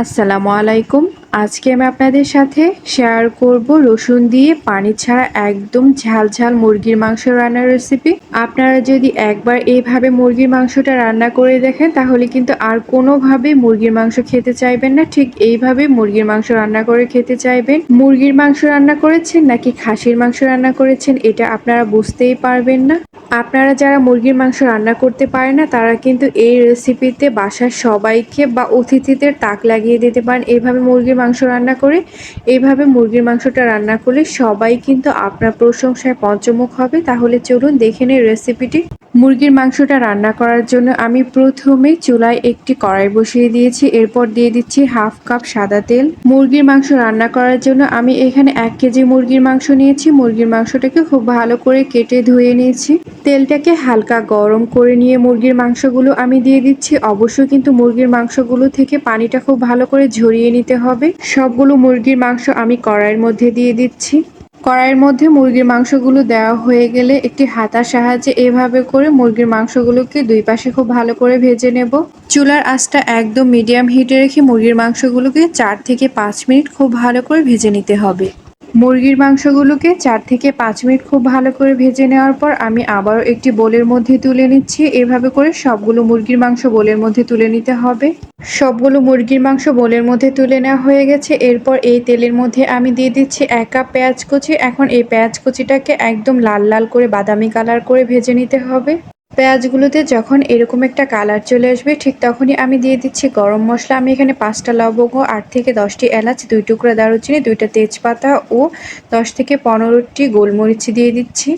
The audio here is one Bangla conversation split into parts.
আসসালামু আলাইকুম। আজকে আমি আপনাদের সাথে শেয়ার করব রসুন দিয়ে পানি ছাড়া একদম ঝাল ঝাল মুরগির মাংস রান্নার রেসিপি আপনারা যদি একবার এইভাবে মুরগির মাংসটা রান্না করে দেখেন, তাহলে কিন্তু আর কোনোভাবে মুরগির মাংস খেতে চাইবেন না। ঠিক এইভাবে মুরগির মাংস রান্না করে খেতে চাইবেন। মুরগির মাংস রান্না করেছেন নাকি খাসির মাংস রান্না করেছেন, এটা আপনারা বুঝতেই পারবেন না। আপনারা যারা মুরগির মাংস রান্না করতে পারে না, তারা কিন্তু এই রেসিপিতে বাসার সবাইকে বা অতিথিদের তাক লাগিয়ে দিতে পারেন। এইভাবে মুরগির মাংস রান্না করে। এইভাবে মুরগির মাংসটা রান্না করলে সবাই কিন্তু আপনার প্রশংসায় পঞ্চমুখ হবে। তাহলে চলুন দেখে নিই রেসিপিটি মুরগির মাংসটা রান্না করার জন্য আমি প্রথমে চুলায় একটি কড়াই বসিয়ে দিয়েছি, এরপর দিয়ে দিচ্ছি হাফ কাপ সাদা তেল। মুরগির মাংস রান্না করার জন্য আমি এখানে এক কেজি মুরগির মাংস নিয়েছি। মুরগির মাংসটাকে খুব ভালো করে কেটে ধুয়ে নিয়েছি। তেলটাকে হালকা গরম করে নিয়ে মুরগির মাংসগুলো আমি দিয়ে দিচ্ছি। অবশ্যই কিন্তু মুরগির মাংসগুলো থেকে পানিটা খুব ভালো করে ঝরিয়ে নিতে হবে। সবগুলো মুরগির মাংস আমি কড়াইয়ের মধ্যে দিয়ে দিচ্ছি। কড়াইয়ের মধ্যে মুরগির মাংসগুলো দেওয়া হয়ে গেলে একটি হাতার সাহায্যে এভাবে করে মুরগির মাংসগুলোকে দুই পাশে খুব ভালো করে ভেজে নেব। চুলার আঁচটা একদম মিডিয়াম হিটে রেখে মুরগির মাংসগুলোকে চার থেকে পাঁচ মিনিট খুব ভালো করে ভেজে নিতে হবে। মুরগির মাংসগুলোকে চার থেকে পাঁচ মিনিট খুব ভালো করে ভেজে নেওয়ার পর আমি আবারও একটি বোলের মধ্যে তুলে নিচ্ছি। এভাবে করে সবগুলো মুরগির মাংস বোলের মধ্যে তুলে নিতে হবে। সবগুলো মুরগির মাংস বোলের মধ্যে তুলে নেওয়া হয়ে গেছে। এরপর এই তেলের মধ্যে আমি দিয়ে দিচ্ছি এক কাপ পেঁয়াজ কুচি। এখন এই পেঁয়াজ কুচিটাকে একদম লাল লাল করে বাদামি কালার করে ভেজে নিতে হবে। পেঁয়াজগুলোতে যখন এরকম একটা কালার চলে আসবে, ঠিক তখনই আমি দিয়ে দিচ্ছি গরম মশলা। আমি এখানে পাঁচটা লবঙ্গ, আট থেকে দশটি এলাচ, দুই টুকরা দারুচিনি, দুইটা তেজপাতা ও দশ থেকে পনেরোটি গোলমরিচ দিয়ে দিচ্ছি।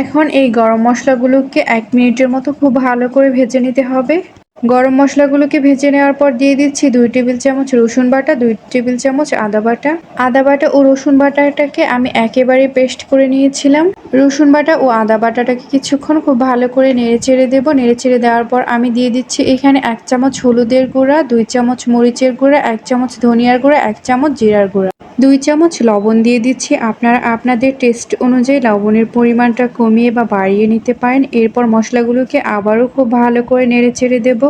এখন এই গরম মশলাগুলোকে এক মিনিটের মতো খুব ভালো করে ভেজে নিতে হবে। গরম মশলাগুলোকে ভেজে নেওয়ার পর দিয়ে দিচ্ছি দুই টেবিল চামচ রসুন বাটা, দুই টেবিল চামচ আদা বাটা। আদা বাটা ও রসুন বাটাটাকে আমি একেবারে পেস্ট করে নিয়েছিলাম। রসুন বাটা ও আদা বাটাটাকে কিছুক্ষণ খুব ভালো করে নেড়ে চেড়ে দেবো। নেড়ে চেড়ে দেওয়ার পর আমি দিয়ে দিচ্ছি এখানে এক চামচ হলুদের গুঁড়া, দুই চামচ মরিচের গুঁড়া, এক চামচ ধনিয়ার গুঁড়া, এক চামচ জিরার গুঁড়া। দুই চামচ লবণ দিয়ে দিচ্ছি। আপনারা আপনাদের টেস্ট অনুযায়ী লবণের পরিমাণটা কমিয়ে বা বাড়িয়ে নিতে পারেন। এরপর মশলাগুলোকে আবারও খুব ভালো করে নেড়ে চেড়ে দেবো।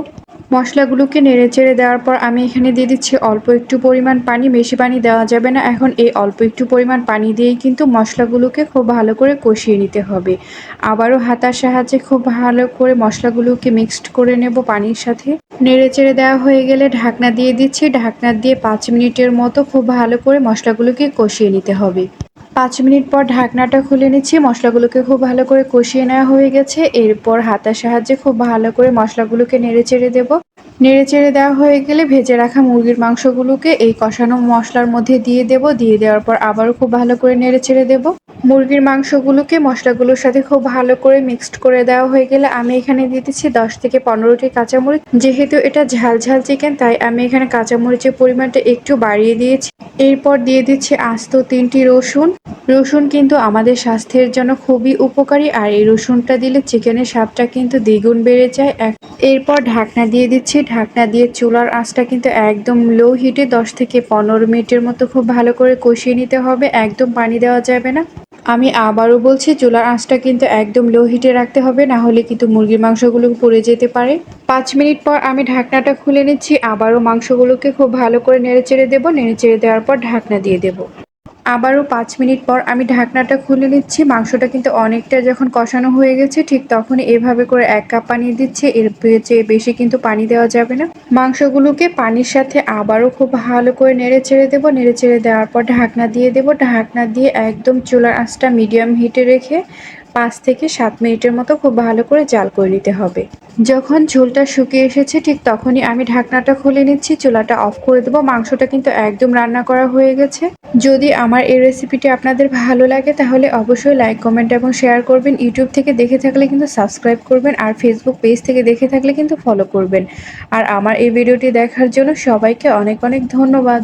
মশলাগুলোকে নেড়ে চেড়ে দেওয়ার পর আমি এখানে দিয়ে দিচ্ছি অল্প একটু পরিমাণ পানি। বেশি পানি দেওয়া যাবে না। এখন এই অল্প একটু পরিমাণ পানি দিয়েই কিন্তু মশলাগুলোকে খুব ভালো করে কষিয়ে নিতে হবে। আবারও হাতার সাহায্যে খুব ভালো করে মশলাগুলোকে মিক্সড করে নেব পানির সাথে। নেড়ে চেড়ে দেওয়া হয়ে গেলে ঢাকনা দিয়ে দিচ্ছি। ঢাকনা দিয়ে পাঁচ মিনিটের মতো খুব ভালো করে মশলাগুলোকে কষিয়ে নিতে হবে। পাঁচ মিনিট পর ঢাকনাটা খুলে নিচ্ছি। মশলাগুলোকে খুব ভালো করে কষিয়ে নেওয়া হয়ে গেছে। এরপর হাতার সাহায্যে খুব ভালো করে মশলাগুলোকে নেড়ে চেড়ে দেবো। নেড়ে চেড়ে দেওয়া হয়ে গেলে ভেজে রাখা মুরগির মাংসগুলোকে এই কষানো মশলার মধ্যে দিয়ে দেব। দিয়ে দেওয়ার পর আবারও খুব ভালো করে নেড়ে চেড়ে দেবো। মুরগির মাংসগুলোকে মশলাগুলোর সাথে খুব ভালো করে মিক্সড করে দেওয়া হয়ে গেলে আমি এখানে দিয়ে দিচ্ছি দশ থেকে পনেরোটি কাঁচামরিচ। যেহেতু এটা ঝাল ঝাল চিকেন, তাই আমি এখানে কাঁচামরিচের পরিমাণটা একটু বাড়িয়ে দিয়েছি। এরপর দিয়ে দিচ্ছি আস্ত তিনটি রসুন। রসুন কিন্তু আমাদের স্বাস্থ্যের জন্য খুবই উপকারী, আর এই রসুনটা দিলে চিকেনের স্বাদটা কিন্তু দ্বিগুণ বেড়ে যায়। এরপর ঢাকনা দিয়ে দিচ্ছি। ঢাকনা দিয়ে চুলার আঁচটা কিন্তু একদম লো হিটে দশ থেকে পনেরো মিনিটের মতো খুব ভালো করে কষিয়ে নিতে হবে। একদম পানি দেওয়া যাবে না। আমি আবারও বলছি, চুলার আঁচটা কিন্তু একদম লো হিটে রাখতে হবে, না হলে কিন্তু মুরগির মাংসগুলো পুড়ে যেতে পারে। পাঁচ মিনিট পর আমি ঢাকনাটা খুলে নিচ্ছি, আবারও মাংসগুলোকে খুব ভালো করে নেড়ে চেড়ে দেবো নেড়ে চেড়ে দেওয়ার পর ঢাকনা দিয়ে দেবো। আবারও পাঁচ মিনিট পর আমি ঢাকনাটা খুলে নিচ্ছি। মাংসটা কিন্তু অনেকটা যখন কষানো হয়ে গেছে, ঠিক তখনই এভাবে করে এক কাপ পানি দিচ্ছে। এর চেয়ে বেশি কিন্তু পানি দেওয়া যাবে না। মাংসগুলোকে পানির সাথে আবারও খুব ভালো করে নেড়ে ছেড়ে দেবো। নেড়ে ছেড়ে দেওয়ার পর ঢাকনা দিয়ে দেবো। ঢাকনা দিয়ে একদম চুলার আঁচটা মিডিয়াম হিটে রেখে পাঁচ থেকে সাত মিনিটের মতো খুব ভালো করে জাল করে নিতে হবে। যখন ঝোলটা শুকিয়ে এসেছে, ঠিক তখনই আমি ঢাকনাটা খুলে নিচ্ছি। চুলাটা অফ করে দেবো। মাংসটা কিন্তু একদম রান্না করা হয়ে গেছে। যদি আমার এই রেসিপিটি আপনাদের ভালো লাগে, তাহলে অবশ্যই লাইক কমেন্ট এবং শেয়ার করবেন। ইউটিউব থেকে দেখে থাকলে কিন্তু সাবস্ক্রাইব করবেন আর ফেসবুক পেজ থেকে দেখে থাকলে কিন্তু ফলো করবেন। আর আমার এই ভিডিওটি দেখার জন্য সবাইকে অনেক অনেক ধন্যবাদ।